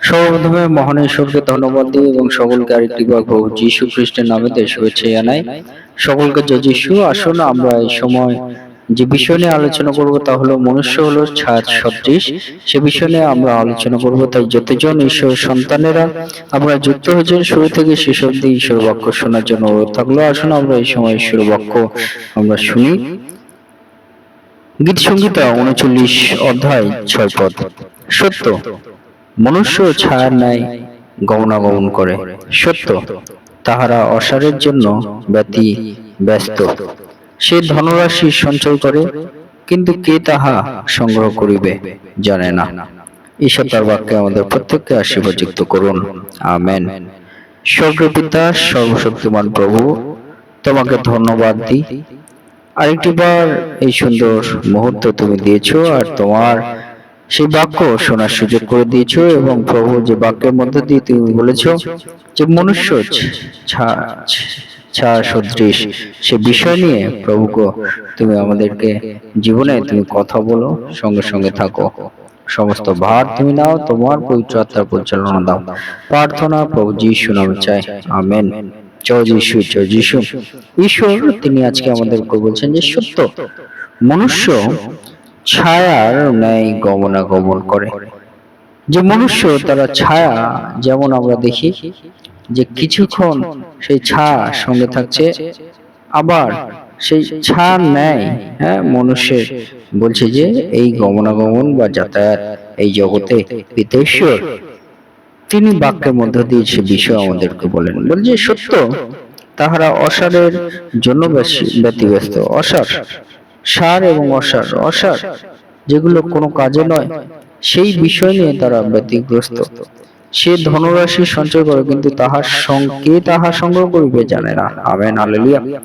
সর্বপ্রথমে মহান ঈশ্বরকে ধন্যবাদ দিই এবং সকলকে আরেকটি বার প্রভু যীশু খ্রিস্টের নামে শুভেচ্ছা জানাই। সকলকে জয় যীশু। আসুন আমরা এই সময় যে বিষয় নিয়ে আলোচনা করব তা হলো মনুষ্য হলো ছাদ সদৃশ। সে বিষয় নিয়ে আমরা আলোচনা করব তাই যতজন ঈশ্বর, সন্তানেরা আমরা যুক্ত হয়েছেন শুরু থেকে শেষ অব্দি ঈশ্বর বাক্য শোনার জন্য থাকল। আসুন আমরা এই সময় ঈশ্বর বাক্য আমরা শুনি। গীত সংগীতা উনচল্লিশ অধ্যায় ছয় পদ। সত্য। মনুষ্য ছায়ার ন্যায় গমনাগমন করে। সত্য তাহারা অসারের জন্য ব্যতি ব্যস্ত। সে ধনরাশি সঞ্চয় করে কিন্তু কে তাহা সংগ্রহ করিবে জানে না। ঈশ্বর তার বাক্যে আমাদের প্রত্যেককে আশীর্বাদ যুক্ত করুন। আমেন। স্বর্গীয় পিতা সর্বশক্তিমান প্রভু তোমাকে ধন্যবাদ দিই। আরেকটি বার এই সুন্দর মুহূর্ত তুমি দিয়েছ আর তোমার সেই বাক্য শোনার সুযোগ করে দিয়েছ এবং প্রভু যে বাক্যের মধ্যে দিয়ে তুমি বলেছ যে মনুষ্য ছা- সদৃশ সে বিষয় নিয়ে প্রভুকে, তুমি আমাদেরকে জীবনে তুমি কথা বলো, সঙ্গে সঙ্গে থাকো। সমস্ত ভার তুমি নাও, তোমার পবিত্র আত্মার পরিচালনা দাও। প্রার্থনা প্রভু যিশু নামে চাই। আমেন। জয় যিশু জয় যিশু। ঈশ্বর, তিনি আজকে আমাদেরকে বলছেন যে সত্য, মনুষ্য ছায়ার ন্যায় গমনাগমন করে। যে মনুষ্য তারা ছায়া যেমন আমরা দেখি, যে কিছুক্ষণ সেই ছায়া সঙ্গে থাকছে, আবার সেই ছায়া নেয় হ্যাঁ মনুষ্যের বলছে যে এই গমনাগমন বা যাতায়াত এই জগতে পিতেশ্বর তিনি বাক্যের মধ্য দিয়ে সে বিষয় আমাদেরকে বলেন। বলছে সত্য, তাহারা অসারের জন্য ব্যতিব্যস্ত। অসার সার এবং অসার। অসার যেগুলো কোনো কাজে নয়, সেই বিষয় নিয়ে তারা ব্যতিগ্রস্ত। সে ধনরাশি সঞ্চয় করে, কিন্তু তাহার সং- কে তাহা সংগ্রহ করিবে জানে না। Amen, hallelujah.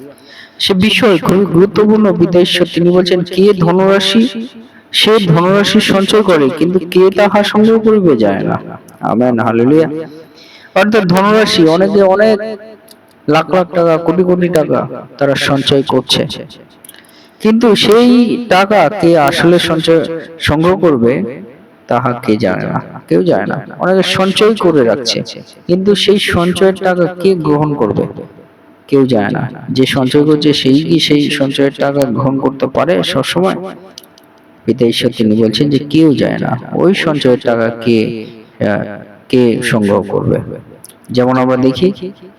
সে বিষয় খুবই গুরুত্বপূর্ণ। বিদেশ তিনি বলছেন, কে ধনরাশি, সে ধনরাশি সঞ্চয় করে, কিন্তু কে তাহা সংগ্রহ করিবে জানে না। Amen, hallelujah. অর্থাৎ ধনরাশি অনেকে অনেক লাখ লাখ টাকা, কোটি কোটি টাকা তারা সঞ্চয় করছে। কিন্তু সেই টাকা কে আসলে সঞ্চয় সংগ্রহ করবে তাহা কে জানে না কেউ জানে না। অনেকে সঞ্চয় করে রাখছে কিন্তু সেই সঞ্চয়ের টাকা কে গ্রহণ করবে? কেউ জানে না। যে সঞ্চয় করছে সেই কি সেই সঞ্চয়ের টাকা গ্রহণ করতে পারে সবসময়। পিতা ঈশ্বর তিনি বলছেন যে কেউ যায় না। ওই সঞ্চয়ের টাকা কে কে সংগ্রহ করবে? যেমন আমরা দেখি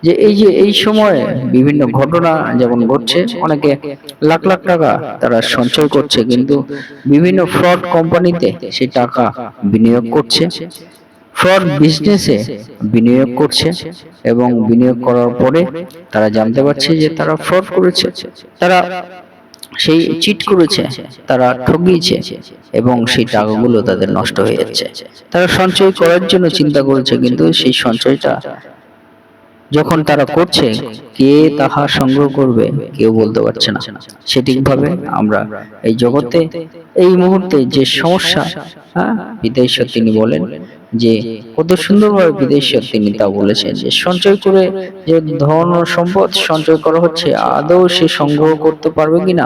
যে এই যে এই সময়ে বিভিন্ন ঘটনা যেমন ঘটছে, অনেকে লাখ লাখ টাকা তারা সঞ্চয় করছে, কিন্তু বিভিন্ন ফ্রড কোম্পানিতে সেই টাকা বিনিয়োগ করছে। ফ্রড বিজনেসে বিনিয়োগ করছে এবং বিনিয়োগ করার পরে তারা জানতে পারছে যে তারা ফ্রড করেছে। তারা সেই চিট করেছে তারা ঠকিয়েছে এবং সেই টাকাগুলো তাদের নষ্ট হয়ে যাচ্ছে। তারা সঞ্চয় করার জন্য চিন্তা করেছে কিন্তু সেই সঞ্চয়টা যখন তারা করছে কে তাহা সংগ্রহ করবে কেউ বলতে পারছে না। সঠিকভাবে আমরা এই জগতে এই মুহূর্তে যে সমস্যা হ্যাঁ বিদেশ্বর তিনি বলেন যে কত সুন্দরভাবে বিদেশ্বর তিনি তা বলেছেন যে সঞ্চয় করে যে ধন ও সম্পদ সঞ্চয় করা হচ্ছে আদৌ সে সংগ্রহ করতে পারবে কিনা?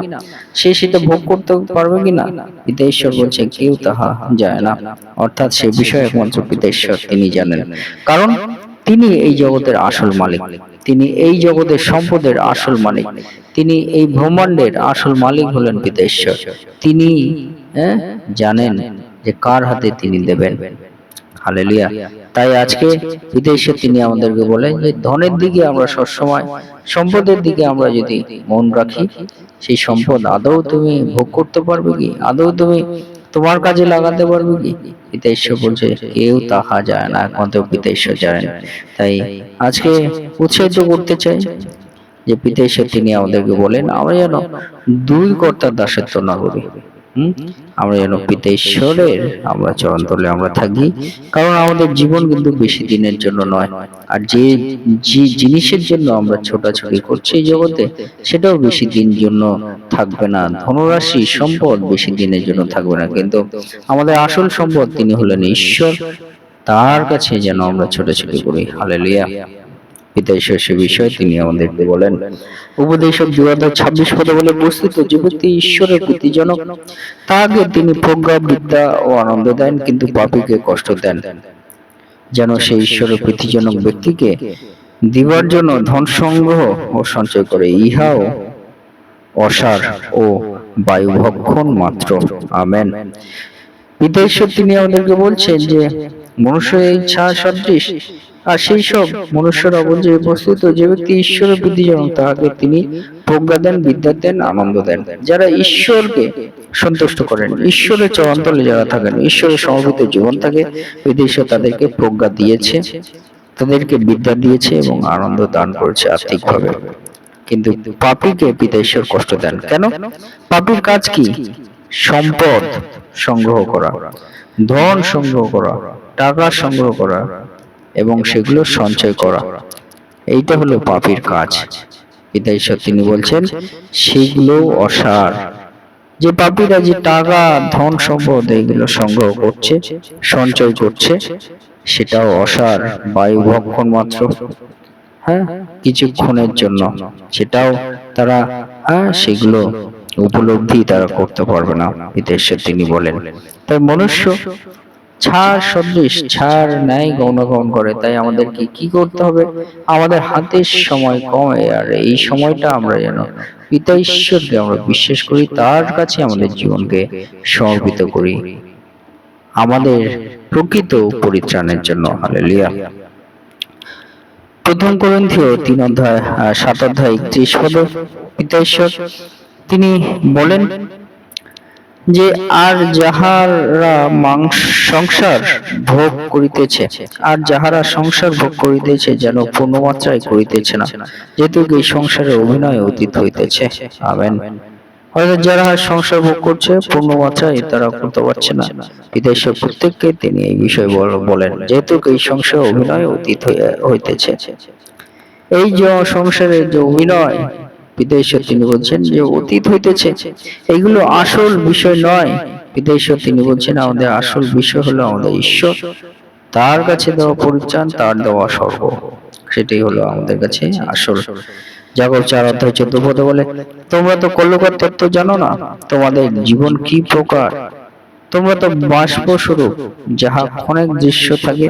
সে সেটা ভোগ করতে পারবে কিনা? পিতাঈশ্বর বলছে কেউ তাহা যায় না। অর্থাৎ সে বিষয়ে একমাত্র পিতাশ্বর তিনি জানেন। কারণ তিনি এই জগতের আসল মালিক। তিনি এই জগতের সম্পদের আসল মালিক। তিনি এই ব্রহ্মাণ্ডের আসল মালিক হলেন বিদেশ্বর তিনি হ্যাঁ, জানেন যে কার হাতে তিনি দেবেন হালেলুয়া। তাই আজকে বিদেশে তিনি আমাদেরকে বলেন যে ধনের দিকে আমরা সবসময়, সম্পদের দিকে আমরা যদি মন রাখি, সেই সম্পদ আদৌ তুমি ভোগ করতে পারবে কি? আদৌ তুমি তোমার কাজে লাগাতে পারবে কি? পিতা ঈশ্বর বলছে, কেউ তাহা যায় না একমাত্র পিতা ঈশ্বর জানেন তাই আজকে উৎসাহিত করতে চাই যে পিতা ঈশ্বর তিনি আমাদেরকে বলেন, আমরা যেন দুই কর্তার দাসত্ব না করি? আমরা যেন পিতা ঈশ্বরের আমরা চরণ তলে আমরা থাকি কারণ আমাদের জীবন কিন্তু বেশি দিনের জন্য নয়। আর যে যে জিনিসের জন্য আমরা ছোটাছুটি করছি এই জগতে সেটাও বেশি দিন জন্য থাকবে না। ধনরাশি সম্পদ বেশি দিনের জন্য থাকবে না। কিন্তু আমাদের আসল সম্পদ তিনি হলেন ঈশ্বর। তার কাছে যেন আমরা ছোটাছুটি করি। হালেলুয়া পিতা ঈশ্বর সে বিষয়ে তিনি আমাদেরকে বলেন। উপদেশক দুই ছাব্বিশ পদে বলে বস্তুত যে ব্যক্তি ঈশ্বরের প্রীতিজনক তাহাকে তিনি প্রজ্ঞা, বিদ্যা ও আনন্দ দেন, কিন্তু পাপীকে কষ্ট দেন। যেন সেই ঈশ্বরের প্রীতিজনক ব্যক্তিকে দিবার জন্য ধন সংগ্রহ ও সঞ্চয় করে, ইহাও অসার ও বায়ু ভক্ষণ মাত্র। আমেন। ঈশ্বর তিনি আমাদেরকে বলছেন যে মনুষ্য এই ছায়া সদৃশ, আর সেই সব মনুষ্যর অবজে উপস্থিত যে ব্যক্তি ঈশ্বরের প্রীতিজনক তাহাকে তিনি প্রজ্ঞা দেন, বিদ্যা দেন, আনন্দ দেন। যারা ঈশ্বরকে সন্তুষ্ট করেন, ঈশ্বরের চরণতলে যারা থাকেন, ঈশ্বরের সমর্পিত জীবন থাকে ঈশ্বর তাদেরকে প্রজ্ঞা দিয়েছে, তাদেরকে বিদ্যা দিয়েছে এবং আনন্দ দান করেছে আর্থিকভাবে কিন্তু পাপীকে পিতা ঈশ্বর কষ্ট দেন। কেন? পাপীর কাজ কি? সম্পদ সংগ্রহ করা, ধন সংগ্রহ করা টাকা সংগ্রহ করা এবং সেগুলো সঞ্চয় করা। এইটা হলো পাপীর কাজ। পিতা ঈশ্বর তিনি বলছেন সেগুলো অসার। যে পাপীরা যে টাকা ধন সম্পদ এগুলো সংগ্রহ করছে সঞ্চয় করছে সেটাও অসার বায়ু ভক্ষণ মাত্র। হ্যাঁ কিছুক্ষণের জন্য। সেটাও তারা হ্যাঁ সেগুলো উপলব্ধি তারা করতে পারবে না বিদেশে তিনি বলেন। তাই মনুষ্য ছাড় সদৃশ, ছাড় ন্যায় গৌণগমন করে। তাই আমাদেরকে কি করতে হবে? আমাদের হাতের সময় কমে, আর এই সময়টা আমরা যেন পিতা ঈশ্বরকে আমরা বিশ্বাস করি, তার কাছে আমাদের জীবনকে সমর্পিত করি। আমাদের প্রকৃত পরিত্রাণের জন্য। হালেলুয়া। প্রথম করন্থীয় তিন অধ্যায় সাত অধ্যায় একত্রিশ পদ পিতা ঈশ্বর তিনি বলেন যে আর যাহারা সংসার ভোগ করিতেছে, আর যাহারা সংসার ভোগ করিতেছে যেন পূর্ণমাত্রায় করিতেছে না, যেহেতু এই সংসারের অভিনয় অতীত হইতেছে। আমেন। হয়তো যারা সংসার ভোগ করছে, পূর্ণমাত্রায় তারা করতে পারছে না। বিদেশে প্রত্যেককে তিনি এই বিষয় বলেন, যেহেতু এই সংসার অভিনয় অতীত হইতেছে। এই যে সংসারের যে অভিনয় বিদেশে তিনি বলছেন যে অতীত হইতেছে। এইগুলো আসল বিষয় নয়। বিদেশে তিনি বলছেন, আমাদের আসল বিষয় হলো আমাদের ঈশ্বর। তার কাছে দেওয়া পরিত্রাণ, তার দেওয়া স্বর্গ। সেটাই হলো আমাদের কাছে আসল। জাগর চার অধ্যায় চোদ্দ পদে বলে, তোমরা তো কল্যকার তত্ত্ব জানো না, তোমাদের জীবন কি প্রকার? তোমরা তো বাষ্প স্বরূপ যাহা অনেক দৃশ্য থাকে,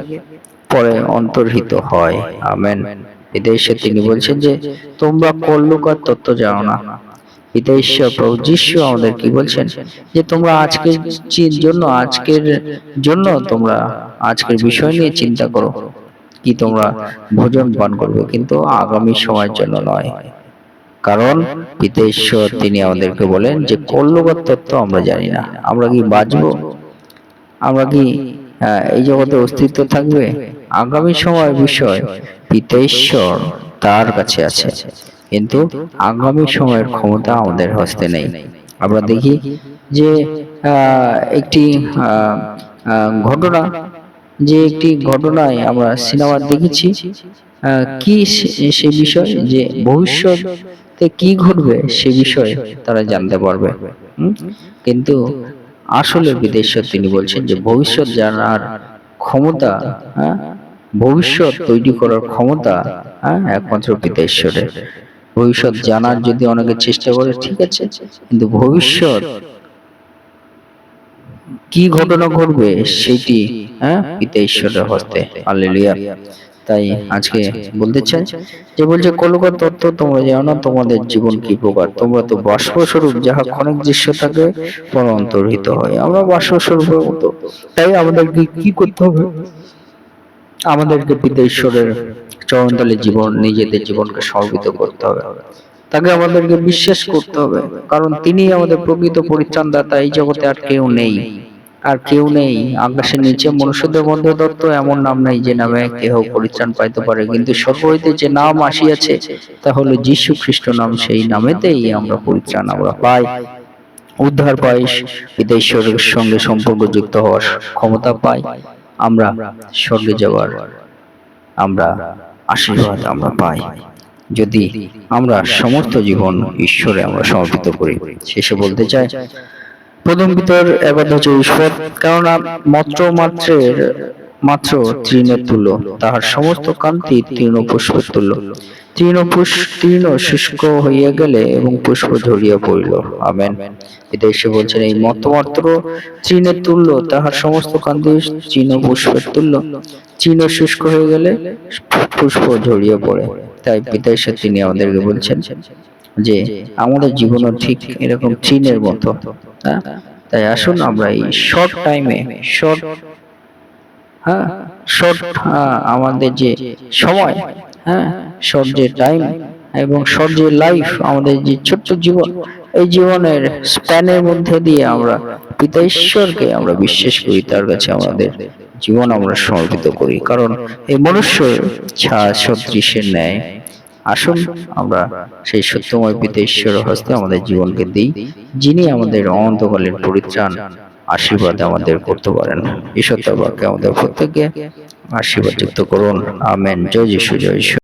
পরে অন্তর্হিত হয়। আমেন। বিদেশে তিনি বলছেন যে তোমরা কল্লকার তত্ত্ব জানো না। বিদেশে প্রভু যিশু আমাদের কি বলছেন যে তোমরা আজকের জন্য আজকের জন্য তোমরা আজকের বিষয় নিয়ে চিন্তা করো কি তোমরা ভোজন পান করবে। কিন্তু আগামী সময়ের জন্য নয়। কারণ পিতেশ্বর তিনি আমাদেরকে বলেন যে কল্লগত তত্ত্ব আমরা জানি না। আমরা কি বাঁচবো? আমরা কি এই জগতে অস্তিত্ব থাকবে? আগামী সময়ের বিষয় পিতেশ্বর তার কাছে আছে। কিন্তু আগামী সময়ের ক্ষমতা আমাদের হস্তে নেই। আমরা দেখি যে একটি ঘটনা, যে একটি ঘটনায় আমরা সিনেমা দেখেছি। কি সে- বিষয়, যে ভবিষ্যতে কি ঘটবে সে বিষয়ে তারা জানতে পারবে। কিন্তু আসলে বিদেশ্বর তিনি বলছেন যে ভবিষ্যৎ জানার ক্ষমতা হ্যাঁ ভবিষ্যৎ তৈরি করার ক্ষমতা হ্যাঁ একমাত্র পিতা ঈশ্বরের। ভবিষ্যৎ জানার যদি অনেকে চেষ্টা করে ঠিক আছে কিন্তু ভবিষ্যৎ কি ঘটনা ঘটবে সেটি হ্যাঁ পিতা ঈশ্বরের হস্তে। হালেলুয়া তাই আজকে বলতে চাই যে বলছে কলকাতা তত্ত্ব তোমরা জানো না তোমাদের জীবন কি প্রকার তোমরা তো বাষ্পস্বরূপ যাহা ক্ষণিক দৃশ্য থাকে পর অন্তর্হিত হয়। আমরা বাষ্পস্বরূপের মতো। তাই আমাদেরকে কি করতে হবে? আমাদেরকে পিতা ঈশ্বরের চরণতলে জীবন, নিজেদের জীবনকে সমর্পিত করতে হবে। তাকে আমাদেরকে বিশ্বাস করতে হবে, কারণ তিনি আমাদের প্রকৃত পরিত্রাণদাতা এই জগতে আর কেউ নেই। আর কেউ নেই আকাশের নিচে মনুষ্যদের মধ্যে দত্ত এমন নাম নাই যে নামে কেহ পরিত্রাণ পাইতে পারে। কিন্তু সর্ব হইতে যে নাম আসিয়াছে, তা হলো যীশু খ্রিস্ট নাম। সেই নামেতেই আমরা পরিত্রাণ আমরা পাই। উদ্ধার পাই, পিতা ঈশ্বরের সঙ্গে সম্পর্ক যুক্ত হওয়ার ক্ষমতা পাই। আমরা স্বর্গে যাওয়ার আমরা আশীর্বাদ আমরা পাই। যদি আমরা সমস্ত জীবন ঈশ্বরে আমরা সমর্পিত করি। শেষে বলতে চাই প্রথম ভিতর এবার হচ্ছে ঈশ্বর কেননা মাত্র মাত্রের মাত্র তৃণের তুল্য। তাহার সমস্ত কান্তি তৃণপুষ্পের তুল্য। তৃণপুষ তৃণ শুষ্ক হইয়া গেলে এবং পুষ্প ঝরিয়া পড়িল। আমেন। এটা এসে বলছেন এই মত মাত্র তৃণের তুল্য তাহার সমস্ত কান্তি তৃণ পুষ্পের তুল্য। তৃণ শুষ্ক হয়ে গেলে পুষ্প ঝরিয়ে পড়ে। তাই পিতা এসে তিনি আমাদেরকে বলছেন যে আমাদের জীবনও ঠিক এরকম তৃণের মতো। হ্যাঁ? তাই আসুন আমরা এই শর্ট টাইমে শর্ট হ্যাঁ? শর্ট আমাদের যে সময় হ্যাঁ? শর্ট যে টাইম এবং শর্ট যে লাইফ আমাদের যে ছোট্ট জীবন, এই জীবনের স্প্যানের মধ্যে দিয়ে আমরা পিতা ঈশ্বরকে আমরা বিশ্বাস করি, তার কাছে আমাদের জীবন আমরা সমর্পিত করি। কারণ এই মনুষ্য সদৃশের ন্যায়, আসুন আমরা সেই সত্যময় পিতা ঈশ্বরের হস্তে আমাদের জীবনকে দিই, যিনি আমাদের অনন্তকালের পরিত্রাণ আশীর্বাদ আমাদের করতে পারেন। ঈশ্বর বাক্যে আমাদের প্রত্যেককে আশীর্বাদ যুক্ত করুন। আমেন। জয় যিশু জয়